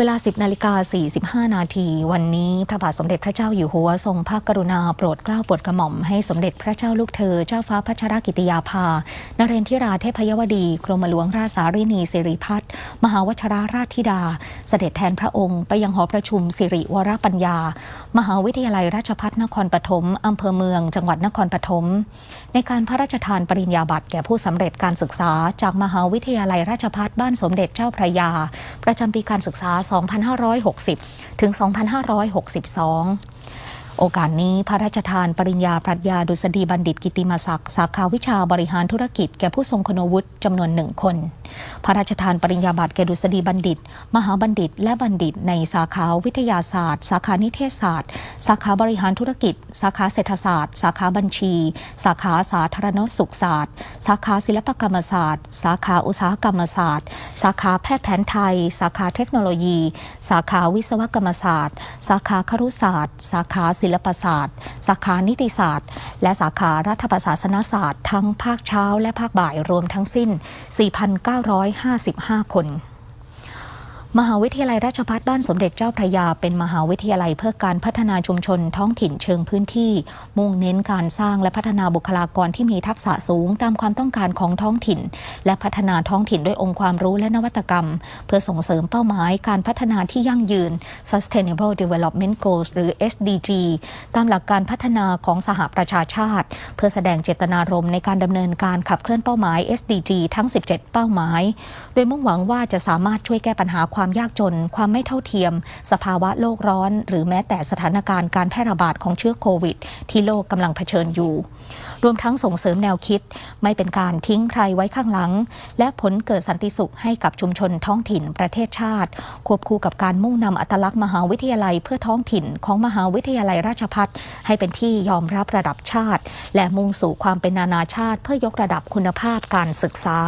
เวลา 10นาฬิกา45 นาทีวันนี้พระบาทสมเด็จพระเจ้าอยู่หัวทรงพระกรุณาโปรดเกล้าโปรดกระหม่อมให้สมเด็จพระเจ้าลูกเธอเจ้าฟ้าพัชรกิติยาภา นเรนทิราเทพยวดี กรมหลวงราชสารินีสิริพัฒน์มหาวชราราชธิดา เสด็จแทนพระองค์ไปยังหอประชุมสิริวรปัญญา มหาวิทยาลัยราชภัฏนครปฐมอำเภอเมือง จังหวัดนครปฐมในการพระราชทานปริญญาบัตรแก่ผู้สำเร็จการศึกษา จากมหาวิทยาลัยราชภัฏบ้านสมเด็จเจ้าพระยา ประจำปีการศึกษา2560 ถึง 2562 โอกาสนี้พระราชทานปริญญาปรัชญาดุษฎีบัณฑิตกิติมศักดิ์สาขาวิชาบริหารธุรกิจ แก่ผู้ทรงคุณวุฒิจำนวนหนึ่งคน พระราชทานปริญญาบัตรแก่ดุษฎีบัณฑิต มหาบัณฑิต และบัณฑิต ในสาขาวิทยาศาสตร์ สาขานิเทศศาสตร์ สาขาบริหารธุรกิจ สาขาเศรษฐศาสตร์ สาขาบัญชี สาขาสาธารณสุขศาสตร์ สาขาศิลปกรรมศาสตร์ สาขาอุตสาหกรรมศาสตร์ สาขาแพทย์แผนไทย สาขาเทคโนโลยี สาขาวิศวกรรมศาสตร์ สาขาครุศาสตร์ สาขาศิลปศาสตร์ สาขานิติศาสตร์ และสาขารัฐประศาสนศาสตร์ ทั้งภาคเช้าและภาคบ่ายรวมทั้งสิ้น 4,955 คน มหาวิทยาลัยราชภัฏบ้านสมเด็จเจ้าพระยา เป็นมหาวิทยาลัยเพื่อการพัฒนาชุมชนท้องถิ่นเชิงพื้นที่ มุ่งเน้นการสร้างและพัฒนาบุคลากรที่มีทักษะสูงตามความต้องการของท้องถิ่น และพัฒนาท้องถิ่นด้วยองค์ความรู้และนวัตกรรม เพื่อส่งเสริมเป้าหมายการพัฒนาที่ยั่งยืน Sustainable Development Goals หรือ SDG ตามหลักการพัฒนาของสหประชาชาติ เพื่อแสดงเจตนารมณ์ในการดำเนินการขับเคลื่อนเป้าหมาย SDG ทั้ง 17 เป้าหมาย โดยมุ่งหวังว่าจะสามารถช่วยแก้ปัญหาความความยากจน ความไม่เท่าเทียม สภาวะโลกร้อน หรือแม้แต่สถานการณ์การแพร่ระบาดของเชื้อโควิด ที่โลกกำลังเผชิญอยู่ รวมทั้งส่งเสริมแนวคิด ไม่เป็นการทิ้งใครไว้ข้างหลัง และผลเกิดสันติสุขให้กับชุมชนท้องถิ่นประเทศชาติ ควบคู่กับการมุ่งนำอัตลักษณ์มหาวิทยาลัยเพื่อท้องถิ่นของมหาวิทยาลัยราชภัฏให้เป็นที่ยอมรับระดับชาติ และมุ่งสู่ความเป็นนานาชาติ เพื่อยกระดับคุณภาพการศึกษา